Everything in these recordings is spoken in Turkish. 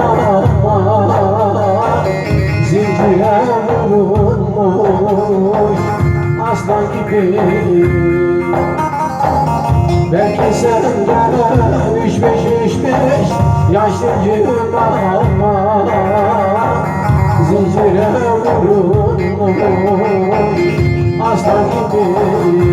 ama Zincire vurulmuş aslan gibi. Belki senden üç beş üç beş yaşlıyım ama Zincire vurulmuş aslan gibi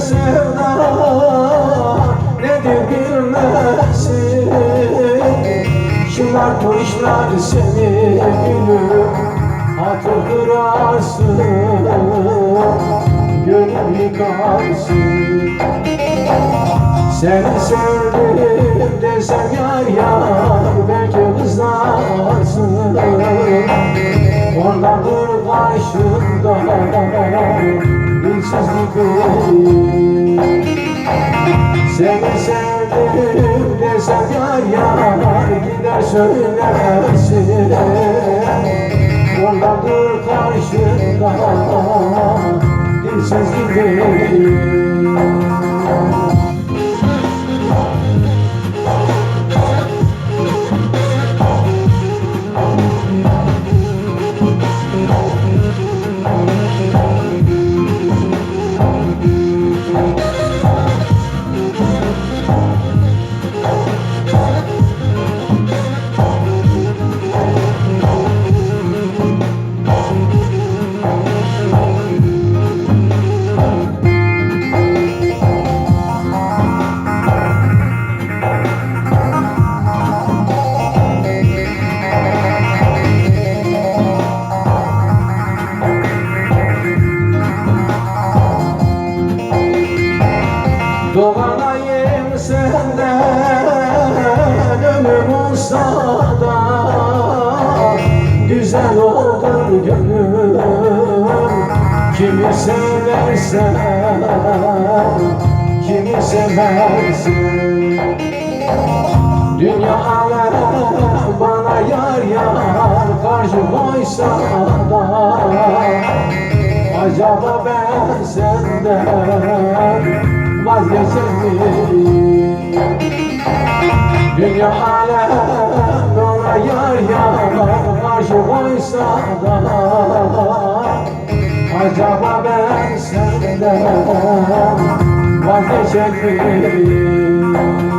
sevda nedir bilmezsin Şımartmışlar seni gülüm hatır kırarsın. Gönül yıkarsın. Seni sevdim desem yar yar belki kızarsın Ondandır karşında dilsiz gibi Seni sevdim desem yar yar gider söylersin Ondandır karşında dilsiz gibi Doğanayım senden ömrüm olsa da Güzel olur gönlüm. Kimi seversen Kimi seversin Dünya alem bana yar yar Karşı koysa da Acaba ben senden vazgeçer miyim? Dünya alem ona yar yar Karşı koysa da Acaba ben senden vazgeçer miyim?